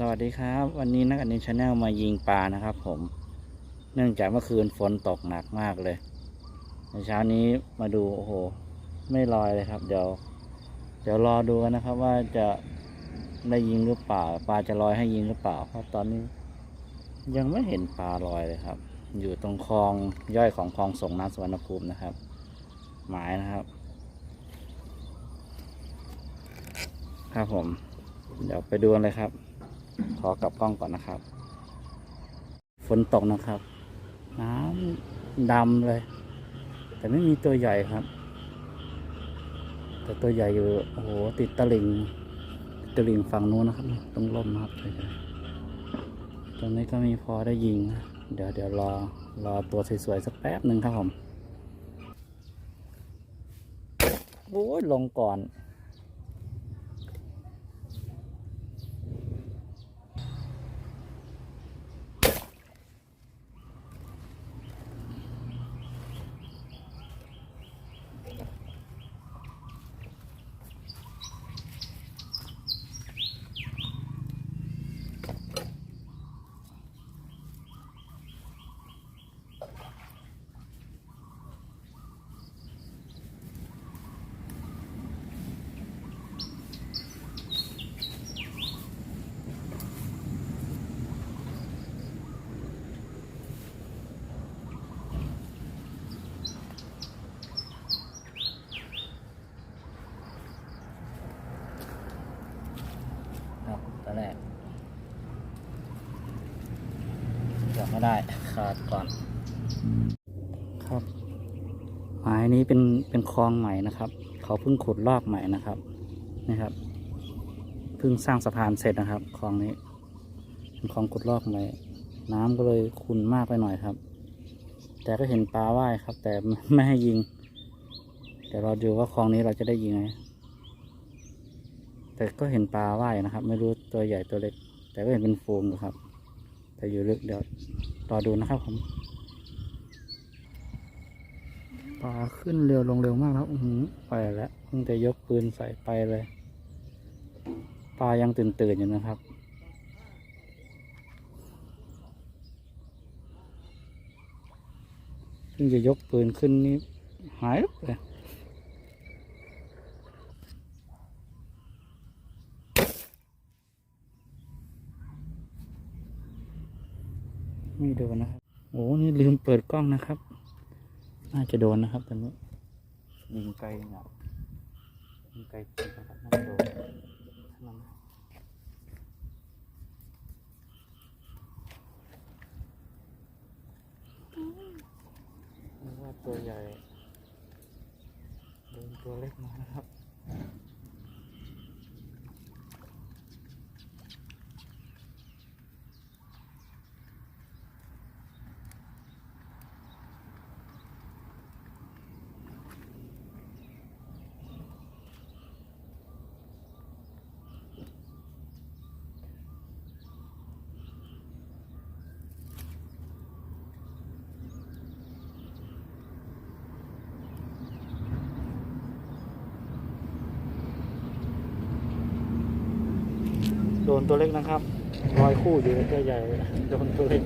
สวัสดีครับ วันนี้นักอันนี้ชาแนลมายิงปลานะครับผม เนื่องจากเมื่อคืนฝนตกหนักมากเลย ในเช้านี้มาดูโอ้โห ไม่ลอยเลยครับ เดี๋ยว เดี๋ยวรอดูกันนะครับ ว่าจะได้ยิงหรือเปล่า ปลาจะลอยให้ยิงหรือเปล่า เพราะตอนนี้ ยังไม่เห็นปลาลอยเลยครับ อยู่ตรงคลองย่อยของคลองส่งน้ำสุวรรณภูมินะครับ หมายนะครับ ครับผม เดี๋ยวไปดูกันเลยครับ ขอกลับกล้องก่อนนะครับ ฝนตกนะครับ น้ำดำเลย แต่ไม่มีตัวใหญ่ครับ แต่ตัวใหญ่อยู่โอ้โหติดตะลิงตะลิงฝั่งนู้นนะครับตรงร่มนะครับตรงนี้ก็มีพอได้ยิง เดี๋ยวเดี๋ยวรอรอตัวสวยๆสักแป๊บหนึ่งครับผมโอ้ยลงก่อน แรกจับไม่ได้ขาดก่อน ครับหมายนี้เป็นเป็นคลองใหม่นะครับ เขาเพิ่งขุดลอกใหม่นะครับนี่ครับเพิ่งสร้างสะพานเสร็จนะครับคลองนี้เป็นคลองขุดลอกใหม่ น้ำก็เลยขุ่นมากไปหน่อยครับ แต่ก็เห็นปลาว่ายครับ แต่ไม่ให้ยิงแต่เราดูว่าคลองนี้เราจะได้ยิงไหม แต่ก็เห็นปลาว่ายนะครับ ไม่รู้ตัวใหญ่ตัวเล็ก แต่ก็เห็นเป็นฟูงอยู่ครับ แต่อยู่ลึกเดี๋ยวรอดูนะครับผมปลาขึ้นเร็วลงเร็วมากแล้วอือหือไปแล้วเพิ่งจะยกปืนใส่ไปเลยปลายังตื่นตื่นอยู่นะครับ เพิ่งจะยกปืนขึ้นนี่หายเลย ไม่โดนนะครับโอ้นี่ลืมเปิดกล้องนะครับ น่าจะโดนนะครับตอนนี้ยิงไกลเนี่ยยิงไกลจริงนะครับน่าจะโดนนึกว่าตัวใหญ่โดนตัวเล็กมานะครับ โดนตัวเล็กนะครับ รอยคู่อยู่ตัวใหญ่โดนตัวเล็ก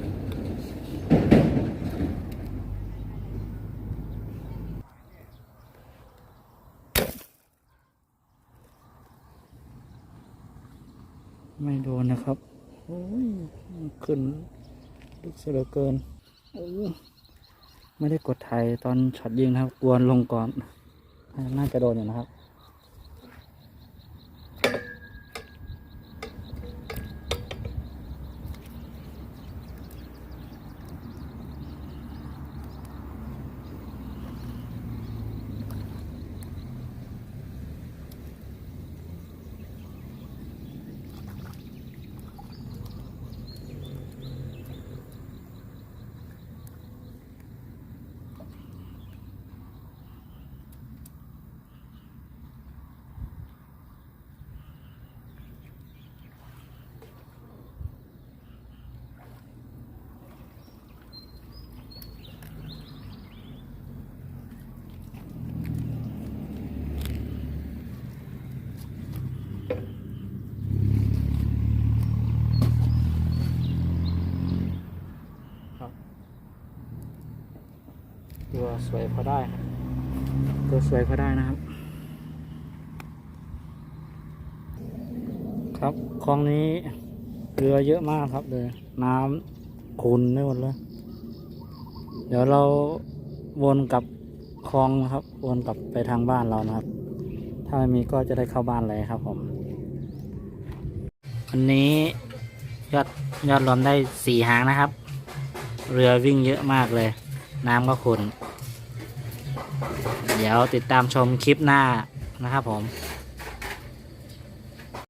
ไม่โดนนะครับโอ้ยขึ้นลึกเสียเหลือเกินอ้ยไม่ได้กดไทยตอนช็อตยิงนะครับ กวนลงก่อน น่าจะโดนอยู่นะครับ สวยพอได้ครับตัวสวยพอได้นะครับ ครับคลองนี้เรือเยอะมากครับเลยน้ำขุ่นไม่หมดเลยเดี๋ยวเราวนกลับคลองนะครับ วนกลับไปทางบ้านเรานะครับ ถ้าไม่มีก็จะได้เข้าบ้านเลยครับผมวันนี้ยอดยอดรวมได้สี่หางนะครับ เรือวิ่งเยอะมากเลย น้ำก็ขุ่น เดี๋ยวติดตามชมคลิปหน้านะครับผม